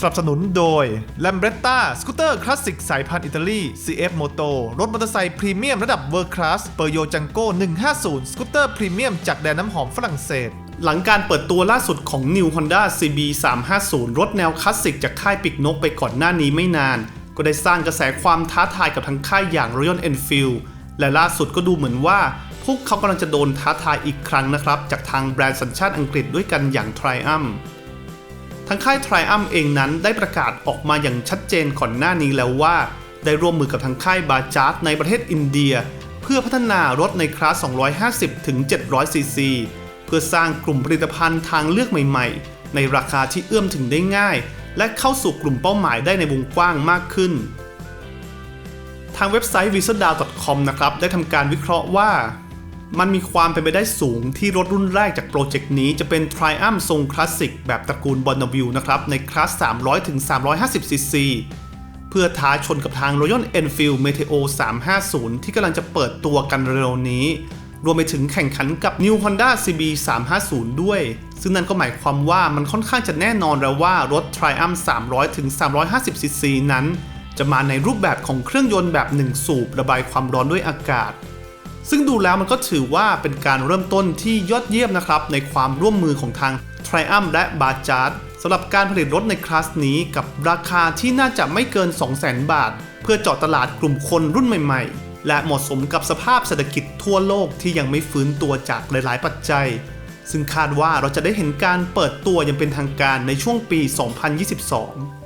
สนับสนุนโดย l a m b r e t t a สกูตเตอร์คลาสสิกสายพันธุ์อิตาลี CF Moto รถมอเตอร์ไซค์พรีเมียมระดับเวอร์คลาสเปอร์โยจังโก้150 สกูตเตอร์พรีเมียมจากแดนน้ำหอมฝรั่งเศสหลังการเปิดตัวล่าสุดของ New Honda CB 350รถแนวคลาสสิกจากค่ายปิกนกไปก่อนหน้านี้ไม่นาน ก็ได้สร้างกระแสความท้าทายกับทั้งค่ายอย่าง Royal Enfield และล่าสุดก็ดูเหมือนว่า พวกเขากำลังจะโดนท้าทายอีกครั้งนะครับ จากทางแบรนด์สัญชาติอังกฤษด้วยกันอย่าง Triumph ทางค่าย Triumph เองนั้นได้ประกาศออกมาอย่างชัดเจนก่อนหน้านี้แล้วว่า ได้ร่วมมือกับทางค่ายบาจาร์ดในประเทศอินเดีย เพื่อพัฒนารถในคลาส 250 ถึง 700 ซีซี เพื่อสร้างกลุ่มผลิตภัณฑ์ทางเลือกใหม่ๆ ในราคาที่เอื้อมถึงได้ง่าย และเข้าสู่กลุ่มเป้าหมายได้ในวงกว้างมากขึ้น ทางเว็บไซต์ v i s a d a c o m นะครับได้ทำการวิเคราะห์ว่า มันมีความเป็นไปได้สูงที่รถรุ่นแรกจากโปรเจกต์นี้จะเป็น Triumph ทรงคลาสสิกแบบตระกูล Bonneville นะครับ ในคลาส 300 ถึง 350 ซีซี เพื่อท้าชนกับทาง Royal Enfield Meteo 350 ที่กำลังจะเปิดตัวกันเร็วนี้ รวมไปถึงแข่งขันกับ New Honda CB 350 ด้วย ซึ่งนั่นก็หมายความว่ามันค่อนข้างจะแน่นอนแล้วว่ารถ Triumph 300 ถึง 350 ซีซีนั้น จะมาในรูปแบบของเครื่องยนต์แบบ 1 สูบระบายความร้อนด้วยอากาศ ซึ่งดูแล้วมันก็ถือว่าเป็นการเริ่มต้นที่ยอดเยี่ยมนะครับ ในความร่วมมือของทาง Triumph และ Bajaj สำหรับการผลิตรถในคลาสนี้กับราคาที่น่าจะไม่เกิน 200,000 บาท เพื่อเจาะตลาดกลุ่มคนรุ่นใหม่ ๆ และเหมาะสมกับสภาพเศรษฐกิจทั่วโลกที่ยังไม่ฟื้นตัวจากหลาย ๆ ปัจจัย ซึ่งคาดว่าเราจะได้เห็นการเปิดตัวอย่างเป็นทางการในช่วงปี 2022